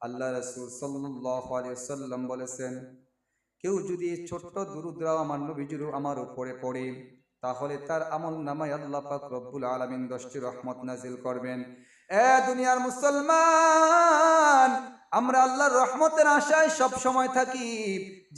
আল্লাহ রসুল সাল্লাম বলেছেন, কেউ যদি ছোট্ট দুরুদ্রাও আমার নবীজির আমার উপরে পড়ে, তাহলে তার আমল নামায় আল্লাহ পাক রব্বুল আলমিন দশটি রহমত নাজিল করবেন। এ দুনিয়ার মুসলমান, আমরা আল্লাহর রহমতের আশায় সব সময় থাকি।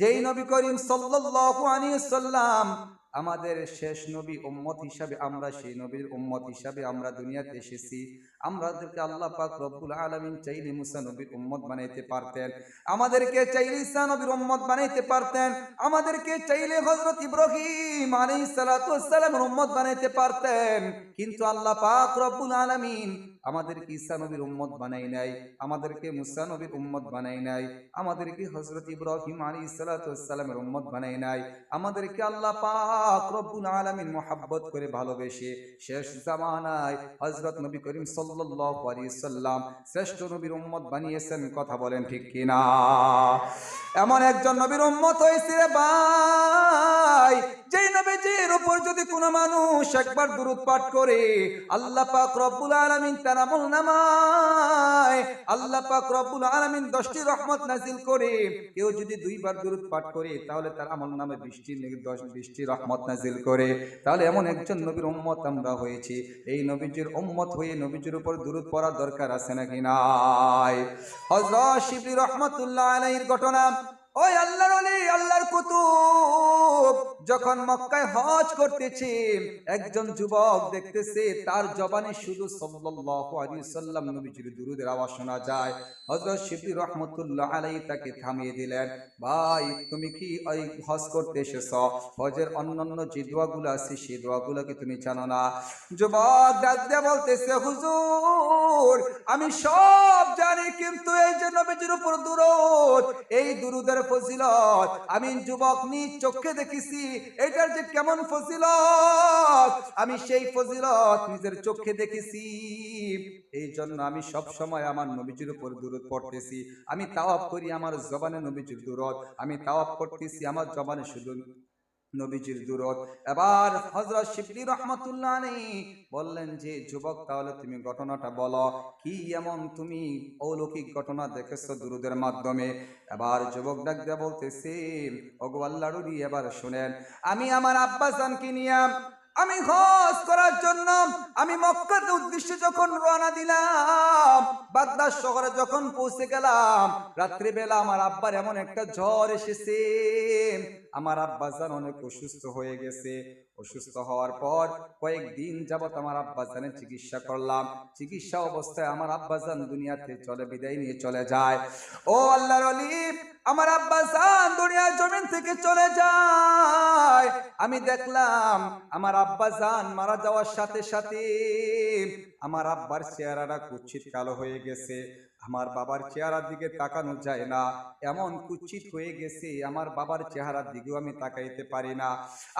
যেই নবী করিম সাল্লাল্লাহু আলাইহি সাল্লাম আমাদের শেষ নবী উম্মত হিসাবে আমরা সেই নবীর উম্মত হিসাবে আমরা দুনিয়াতে এসেছি। আমাদেরকে আল্লাহ পাক রব্বুল আলামিন চাইলে মুসা নবীর উম্মত বানাইতে পারতেন। আমাদেরকে চাইলে ঈসা নবীর উম্মত বানাইতে পারতেন। আমাদেরকে চাইলে হযরত ইব্রাহিম আলাইহিস সালাতু ওয়াসসালামের উম্মত বানাইতে পারতেন। কিন্তু আল্লাহ পাক রব্বুল আলামিন আমাদেরকে ঈসা নবীর উম্মত বানাই নাই, আমাদেরকে মুসা নবীর উম্মত বানাই নাই, আমাদেরকে হযরত ইব্রাহিম আলাইহিস সালাতু ওয়াসসালামের উম্মত বানাই নাই, আমাদেরকে আল্লাহ পাক রব্বুল আলামিন মোহাব্বত করে ভালোবেসে শেষ জামানায় হযরত নবী করিম আলাইহি সাল্লাম শ্রেষ্ঠ নবীর উম্মত বানিয়েছেন, কথা বলেন ঠিক কিনা? এমন একজন নবীর উম্মত হয়েছে ভাই, যেই নবীজির উপর যদি কোনো মানুষ একবার দুরূদ পাঠ করে, আল্লাহ পাক রব্বুল আলামিন তার আমল নামায়। আল্লাহ পাক রব্বুল আলামিন দশটি রহমত নাজিল করে। কেউ যদি দুইবার দুরূদ পাঠ করে, তাহলে তার আমল নামে বৃষ্টি দশ বৃষ্টি রহমত নাজিল করে। তাহলে এমন একজন নবীর উম্মত আমরা হয়েছি। এই নবীজির উম্মত হয়ে নবীজির উপর দুরূদ পড়ার দরকার আছে নাকি নাই? হযরত শিবলি রহমাতুল্লাহ আলাইহির ঘটনা ওই আল্লাহর ওলি আল্লাহর কুতুব। যখন মক্কায় হজ করতেছে, একজন যুবক দেখতেছে, তার জবানে শুধু সাল্লাল্লাহু আলাইহি সাল্লাম নবীজির দুরূদের আওয়াজ শোনা যায়। হযরত শিবলি রহমাতুল্লাহ আলাইহি তাকে থামিয়ে দিলেন, ভাই, তুমি কি ওই হজ করতে এসেছ? হজের অন্যান্য যে দোয়াগুলো আছে সেই দোয়াগুলো কি তুমি জানো না? যুবক ডাক বলতেছে, হুজুর, আমি সব জানি, কিন্তু এই যে নবীজির উপর দুরূদ এই দুরুদের ফজিলত। আমি যুবক নিজ চোখে দেখেছি, এটার যে কেমন ফজিলত। আমি সেই ফজিলত নিজের চোখে দেখেছি। এই জন্য আমি সব সময় আমার নবীজির উপর দূরত পড়তেছি। আমি তাওয়াব করি আমার জবানে নবীজির দূরত আমি তাওয়াব করতেছি আমার জবানে শুধু নবীজির দূরত। এবার হজরত শিবলি রহমাতুল্লাহ নেই বললেন যে, যুবক, তাহলে তুমি ঘটনাটা বলো। কি এমন তুমি অলৌকিক ঘটনা দেখেছ দুরুদের মাধ্যমে? এবার যুবক ডাক দিয়ে বলতেছে এবার শুনেন। আমি আমার আব্বা জানকে নিয়ে আমি হজ করার জন্য আমি মক্কার উদ্দেশ্যে যখন রওনা দিলাম, বাগদাদ শহরে যখন পৌঁছে গেলাম, রাত্রিবেলা আমার আব্বার এমন একটা জ্বর এসেছে। আমার আব্বাজান অনেক অসুস্থ হয়ে গেছে। অসুস্থ হওয়ার পর কয়েকদিন যাবত আমার আব্বাজানের চিকিৎসা করলাম। চিকিৎসা অবস্থায় আমার আব্বাজান দুনিয়াতে চলে, বিদায় নিয়ে চলে যায়। ও আল্লাহর আমার আব্বাজান দুনিয়ার জমিন থেকে চলে যায়। আমি দেখলাম আমার আব্বাজান মারা যাওয়ার সাথে সাথে আমার আব্বার চেহারাটা কুচ্ছিত কালো হয়ে গেছে। আমার বাবার চেহারার দিকে তাকানো যায় না। এমন কুচ্ছিত হয়ে গেছে, আমার বাবার চেহারার দিকেও আমি তাকাইতে পারি না।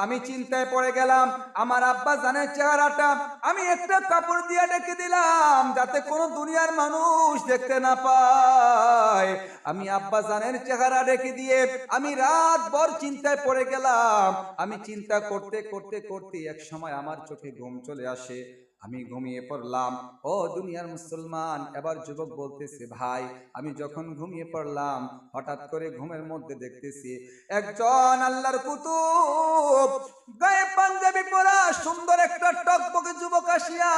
আমি চিন্তায় পড়ে গেলাম, আমার আব্বা জানের চেহারাটা আমি একটা কাপড় দিয়ে ডেকে দিলাম, যাতে কোনো দুনিয়ার মানুষ দেখতে না পায়। আমি আব্বা জানের চেহারা ডেকে দিয়ে আমি রাত ভর চিন্তায় পড়ে গেলাম। আমি চিন্তা করতে করতে করতে এক সময় আমার চোখে ঘুম চলে আসে। আমি ঘুমিয়ে পড়লাম। ও দুনিয়ার মুসলমান, এবার যুবক বলতেছে, ভাই, আমি যখন ঘুমিয়ে পড়লাম, হঠাৎ করে ঘুমের মধ্যে দেখতেছি একজন আল্লাহর কুতুব, গায়ে পাঞ্জাবি পরা সুন্দর একটা টকবকে যুবক আসিয়া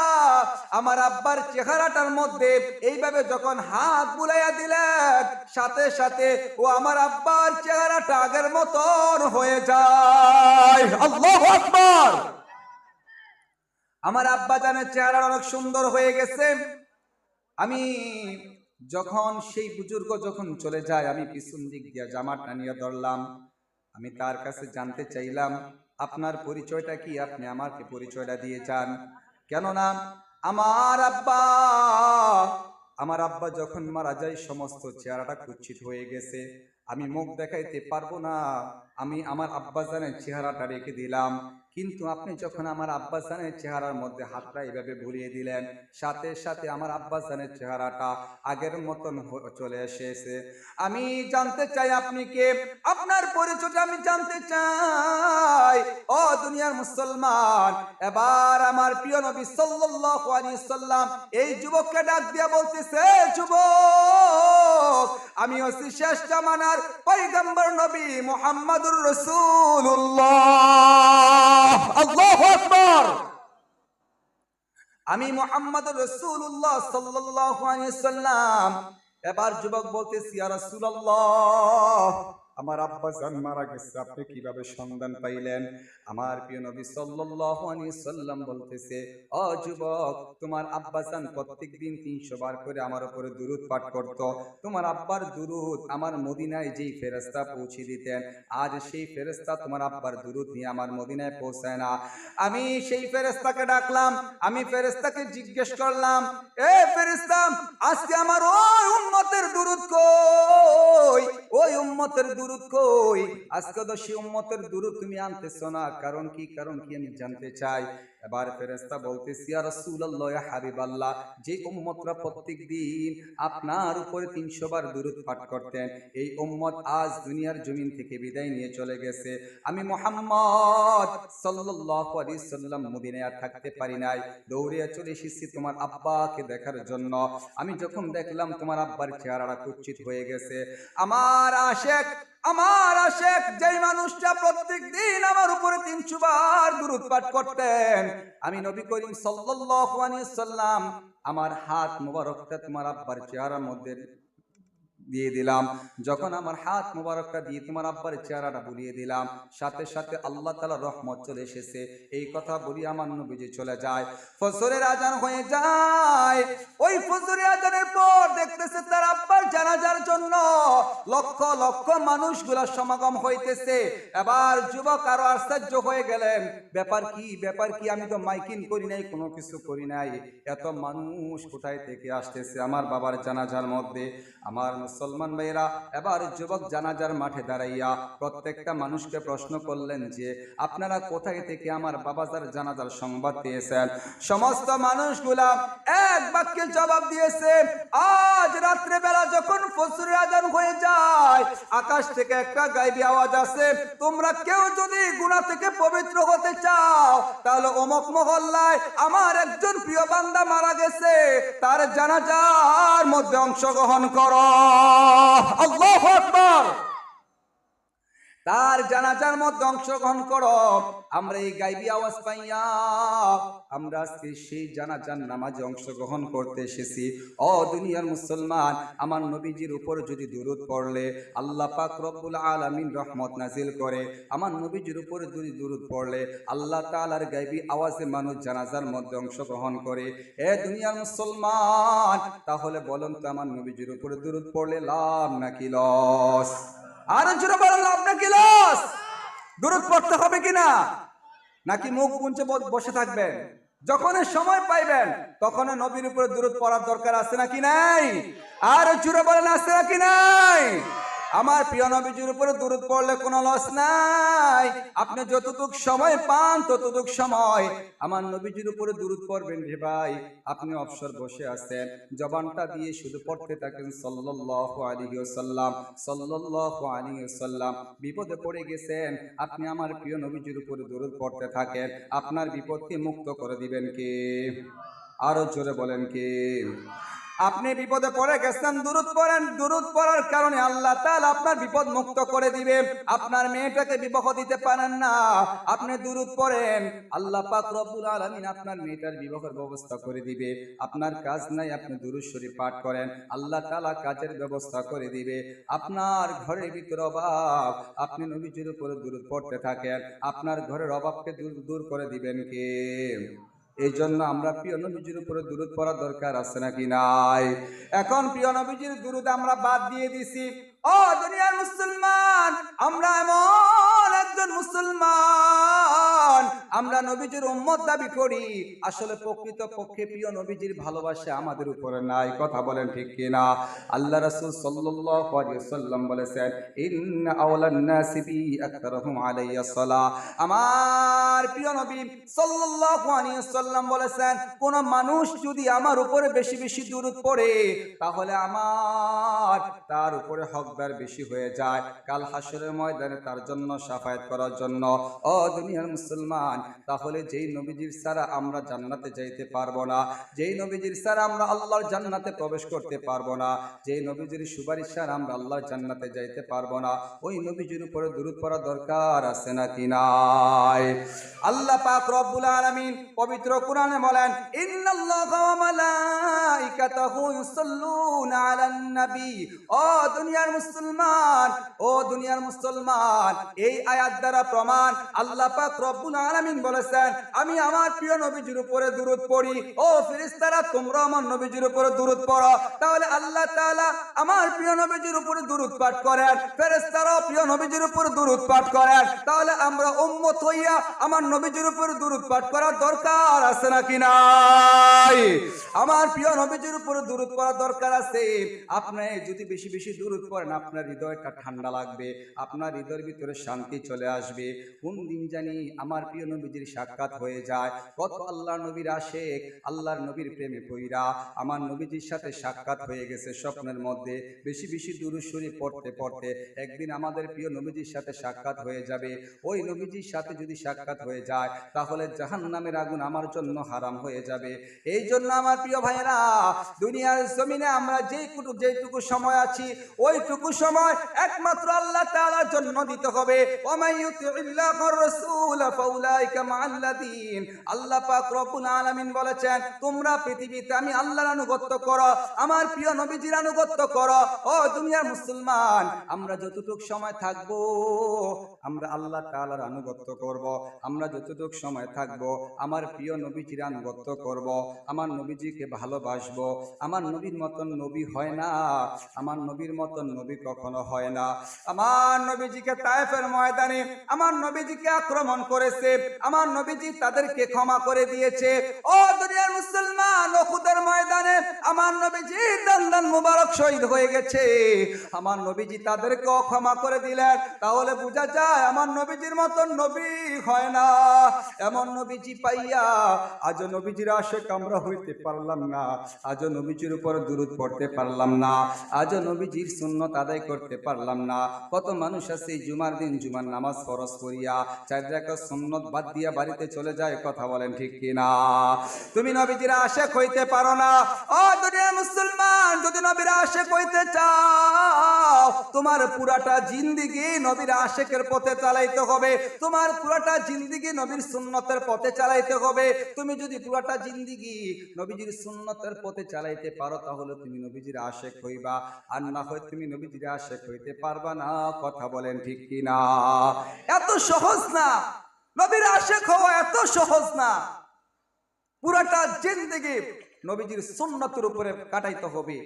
আমার আব্বার চেহারাটার মধ্যে এইভাবে যখন হাত বুলাইয়া দিলেন সাথে সাথে ও আমার আব্বার চেহারাটা আগের মতন হয়ে যায়। আল্লাহু আকবার! আমার আব্বা জানের চেহারা অনেক সুন্দর হয়ে গেছে। আমি যখন সেই বুজুর্গ যখন চলে যায়, আমি পিছন দিক দিয়ে জামা টানিয়ে ধরলাম। আমি তার কাছে জানতে চাইলাম, আপনার পরিচয়টা কি? আপনি আমাকে পরিচয়টা দিয়ে যান। কেননা আমার আব্বা আমার আব্বা যখন মারা যায়, সমস্ত চেহারাটা কুচ্ছিত হয়ে গেছে। আমি মুখ দেখাইতে পারব না। আমি আমার আব্বাজানের চেহারাটা রেখে দিলাম। কিন্তু আপনি যখন আমার আব্বাসানের চেহারার মধ্যে হাতটা এভাবে ভুলিয়ে দিলেন সাথে সাথে আমার আব্বাসানের চেহারাটা আগের মতন চলে এসেছে। আমি জানতে চাই আপনি কে? আপনার পরিচয়টা আমি জানতে চাই। ও দুনিয়ার মুসলমান এবার আমার প্রিয় নবী সাল্লাল্লাহু আলাইহি সাল্লাম এই যুবককে ডাক দিয়া বলতেছে যুবক! আমি হচ্ছি শেষ জামানার পৈগম্বর নবী মোহাম্মদুর আকবার। আমি মোহাম্মদ রসুল্লাহ সাল্লাম এবার যুবক বলতেছি আর রাসূলুল্লাহ। আমার আব্বা জান মারা গেছে, আপনি কীভাবে সন্ধান পাইলেন? আমার প্রিয় নবী সাল্লাল্লাহু আলাইহি সাল্লাম বলতেছে ও যুবক, তোমার আব্বা জান প্রত্যেকদিন 300 বার করে আমার উপরে দুরূদ পাঠ করত। তোমার আব্বার দুরূদ আমার মদিনায় যেই ফেরেশতা পৌঁছে দিতেন, আজ সেই ফেরেশতা তোমার আব্বার দুরূদ নিয়ে আমার মদিনায় পৌঁছায় না। আমি সেই ফেরেশতাকে ডাকলাম, আমি ফেরেশতাকে জিজ্ঞেস করলাম, এ ফেরেশতা, আজকে আমার ওই উম্মতের দুরূদ কই? ওই উম্মতের দুরূদ কই? আজকে তো উম্মতের দুরুদ তুমি আনতেছ না। কারণ কি? কারণ কি আমি জানতে চাই। এবার ফেরেশতা বলতেছি রাসূলুল্লাহ, ইয়া হাবিবাল্লাহ, যে উম্মতরা প্রত্যেকদিন আপনার উপরে 300 বার দুরূদ পাঠ করতেন, এই উম্মত আজ দুনিয়ার জমিন থেকে বিদায় নিয়ে চলে গেছে। আমি মোহাম্মদ আলাইহি সাল্লাম মদিনায় আর থাকতে পারি নাই। দৌড়িয়া চলে এসেছি তোমার আব্বাকে দেখার জন্য। আমি যখন দেখলাম তোমার আব্বার চেহারাটা কুচ্ছিত হয়ে গেছে। আমার আশেক আমার আশেক, যেই মানুষটা প্রত্যেক দিন আমার উপরে তিনশো বার দুরুদ পাঠ করতেন আমি নবী করিম সাল্লাল্লাহু আলাইহি সাল্লাম আমার হাত মোবারকটা তোমার আব্বার চেহারার মধ্যে দিয়ে দিলাম। যখন আমার হাত মোবারকটা দিয়ে তোমার আব্বার চেহারাটা বুলিয়ে দিলাম সাথে সাথে আল্লাহ তালা রহমত চলে এসেছে। এই কথা বলি আমার নবীজি চলে যায়। ফজরের আজান হয়ে যায়। ওই ফজরের আজানের পর দেখতেছে তার আব্বার জানাজার জন্য লক্ষ লক্ষ মানুষগুলা সমাগম হইতেছে। এবার যুবক আরও আশ্চর্য হয়ে গেলেন। ব্যাপার কি ব্যাপার কি? আমি তো মাইকিং করি নাই কোনো কিছু করি নাই। এত মানুষ কোথায় থেকে আসতেছে আমার বাবার জানাজার মধ্যে? আমার মুসলমান ভাইরা এবার যুবক জানাজার মাঠে দাঁড়াইয়া প্রত্যেকটা মানুষকে প্রশ্ন করলেন যে, আপনারা কোথায় থেকে আমার বাবাজার জানাজার সংবাদ পেয়েছেন সমস্ত মানুষগুলা এক বাক্যে জবাব দিয়েছে, আজ রাত্রে বেলা যখন ফসুরের আজান হয়ে যায়, আকাশ থেকে একটা গাইবি আওয়াজ আসে, তোমরা কেউ যদি গুণা থেকে পবিত্র হতে চাও, তাহলে অমক মহল্লায় আমার একজন প্রিয় বান্দা মারা গেছে, তার জানাজার মধ্যে অংশগ্রহণ করো। আল্লাহু আকবার তার জানাজার মধ্যে অংশগ্রহণ করো। আমরা এই গাইবি আওয়াজ পাইয়া আমরা আজকে সেই জানাজার নামাজে অংশগ্রহণ করতে এসেছি। ও দুনিয়ার মুসলমান, আমার নবীজির উপর যদি দুরুদ পড়লে আল্লাহ পাক রব্বুল আলামিন রহমত নাজিল করে। আমার নবীজির উপর যদি দুরুদ পড়লে আল্লাহ তাআলার গাইবি আওয়াজে মানুষ জানাজার মধ্যে অংশগ্রহণ করে। এ দুনিয়ার মুসলমান, তাহলে বলুন তো আমার নবীজির উপরে দুরুদ পড়লে লাভ নাকি লস? আরও লস। পড়তে হবে কিনা? নাকি মুখ বসে যখন সময় পাইবেন, তখন নবীর উপরে দূরত পড়ার দরকার আছে নাকি নাই? আর জুড়ে বলেন, আছে নাকি নাই? আমার প্রিয় নবীজির উপরে দূরত পড়লে কোনো লস নাই। আপনি যতটুক সময় পান, ততটুক সময়। আমার নবীজির উপরে দূরত পড়বেন রে ভাই। আপনি অবসর বসে আছেন। জবানটা দিয়ে শুধু পড়তে থাকেন সাল্লাল্লাহু আলাইহি ওয়াসাল্লাম। সাল্লাল্লাহু আলাইহি ওয়াসাল্লাম। বিপদে পড়ে গেছেন। আপনি আমার প্রিয় নবীজির উপরে দরুদ পড়তে থাকেন। আপনার বিপদকে মুক্ত করে দিবেন কে? আরও জোরে বলেন কে? আপনি বিপদে পড়ে গেছেন, দুরুদ পড়েন, দুরুদ পড়ার কারণে আল্লাহ তাআলা আপনার বিপদ মুক্ত করে দিবে। আপনার মেয়েটাকে বিবাহ দিতে পারেন না, আপনি দুরুদ পড়েন। আল্লাহ পাক রব্বুল আলামিন আপনার মেয়েটার বিবাহের ব্যবস্থা করে দিবে। আপনার কাজ নাই, আপনি দুরুদ শরীফ পাঠ করেন। আল্লাহ তাআলা কাজের ব্যবস্থা করে দিবে। আপনার ঘরের ভিতরে অভাব, আপনি নবীজির উপরে দুরুদ পড়তে থাকেন। আপনার ঘরের অভাবকে দূর দূর করে দিবেন কে? এই জন্য আমরা প্রিয় নবীজির উপরে দূরত পড়া দরকার আছে নাকি নাই? এখন প্রিয় নবীজির দূরত আমরা বাদ দিয়ে দিছি। ও দুনিয়ার মুসলমান, আমরা এমন আমরা নবীজির উম্মত দাবি করি, আসলে প্রকৃত পক্ষে প্রিয় নবীজির ভালোবাসা আমাদের উপরে নাই, কথা বলেন ঠিক কিনা? আল্লাহ রাসূল সাল্লাল্লাহু আলাইহি সাল্লাম বলেছেন, ইন্না আওলান নাসি বি আকতারহুম আলাইয়া সালাহ। আমার প্রিয় নবী সাল্লাল্লাহু আলাইহি সাল্লাম বলেছেন, কোন মানুষ যদি আমার উপরে বেশি বেশি দূরত পড়ে, তাহলে আমার তার উপরে হকদার বেশি হয়ে যায়। কাল হাসরের ময়দানে তার জন্য সাফায়াত করার জন্য। ও দুনিয়ার মুসলমান তাহলে যেই নবীজির ছাড়া আমরা জান্নাতে যাইতে পারব না, যেই নবীজির ছাড়া আমরা আল্লাহর জান্নাতে প্রবেশ করতে পারব না, যেই নবীজির সুপারিশ ছাড়া আমরা আল্লাহর জান্নাতে যাইতে পারব না, ওই নবীজির উপরে দূরত পড়া দরকার আছে নাকি নাই? আল্লাহ পাক রব্বুল আলামিন পবিত্র কোরআনে বলেন, ইন্নাল্লাহা ওয়া মালাইকাতাহু ইউসাল্লুনা আলান নবী। ও দুনিয়ার মুসলমান, ও দুনিয়ার মুসলমান, এই আয়াত দ্বারা প্রমাণ আল্লাহ পাক রব্বুল আলামিন বলেছেন, আমি আমার প্রিয় নবীজির উপরে দূরত পড়ি। ও ফেরেশতারা, তোমরা আমার নবীজির উপরে দূরত পড়ো। তাহলে আল্লাহ তাআলা আমার প্রিয় নবীজির উপরে দূরত পাঠ করেন, ফেরেশতারাও প্রিয় নবীজির উপরে দূরত পাঠ করেন। তাহলে আমরা উম্মত হইয়া আমার নবীজির উপরে দূরত পাঠ করার দরকার আছে নাকি নাই? আমার প্রিয় নবীজির উপরে দূরত পড়ার দরকার আছে। আপনি যদি বেশি বেশি দূরত পড়েন, আপনার হৃদয়টা ঠান্ডা লাগবে, আপনার হৃদয়ের ভিতরে শান্তি চলে আসবে। কোন দিন জানি আমার প্রিয় নবীজির সাক্ষাৎ হয়ে যায়, কত আল্লাহ নবীর আশেক, আল্লাহর নবীর প্রেমে পইরা, আমার নবীজির সাথে সাক্ষাৎ হয়ে গেছে স্বপ্নের মধ্যে, বেশি বেশি দূরস্বরী পড়তে পড়তে, একদিন আমাদের প্রিয় নবীজির সাথে সাক্ষাৎ হয়ে যাবে। ওই নবীজির সাথে যদি সাক্ষাৎ হয়ে যায়, তাহলে জাহান নামের আগুন আমার জন্য হারাম হয়ে যাবে। এই জন্য আমার প্রিয় ভাইয়েরা, দুনিয়ার জমিনে আমরা যেইটুকু যেইটুকু সময় আছি, ওইটুকু সময় একমাত্র আল্লাহ তাআলার জন্য দিতে হবে। মাআল্লাযীন। আল্লাহ পাক রব্বুল আলামিন বলেছেন, তোমরা পৃথিবীতে আমি আল্লাহর আনুগত্য করো, আমার প্রিয় নবীজির আনুগত্য করো। ও দুনিয়ার মুসলমান, আমরা যতটুকু সময় থাকব, আমরা আল্লাহ তাআলার আনুগত্য করব। আমরা যতটুকু সময় থাকব, আমার প্রিয় নবীজির আনুগত্য করব। আমার নবীজিকে ভালোবাসবো। আমার নবীর মতন নবী হয় না। আমার নবীর মতন নবী কখনো হয় না। আমার নবীজিকে তায়েফের ময়দানে, আমার নবীজিকে আক্রমণ করেছে। আমার নবীজি তাদেরকে ক্ষমা করে দিয়েছে। ও দুনিয়ার মুসলমান ওহুদের ময়দানে আমার নবীজি দন্দন মুবারক শহীদ হয়ে গেছে। আমার নবীজি তাদেরকেও ক্ষমা করে দিলেন। তাহলে বোঝা যায় আমার নবীজির মতন নবী হয় না। এমন নবীজি পাইয়া আজ নবীজির আশেক আমরা হইতে পারলাম না। আজও নবীজির উপর দূরত পড়তে পারলাম না। আজও নবীজির সুন্নত আদায় করতে পারলাম না। কত মানুষ আছে জুমার দিন জুমার নামাজ ফরজ করিয়া, চার সুন্নত বাদ দিয়া বাড়িতে চলে যায়, কথা বলেন ঠিক কিনা? তুমি নবীজির আশেক হইতে পারো না। ও দুনিয়া মুসলমান, যদি নবীর আশেক হইতে চাও, তোমার পুরাটা জিন্দিগি নবীর আশেকের পথে চালাইতে হবে। তোমার পুরাটা জিন্দিগি নবীর সুন্নতের পথে চালাইতে হবে। তুমি যদি পুরাটা জিন্দিগি নবীজির সুন্নতের পথে চালাইতে পারো, তাহলে তুমি নবীজির আশেক হইবা। আর না হয় তুমি নবীজির আশেক হইতে পারবা না, কথা বলেন ঠিক কি না এত সহজ না। নবীর আশেক হওয়া এত সহজ না। পুরাটা জিন্দিগি নবীজির সুন্নতের উপরে কাটাইতে হবে।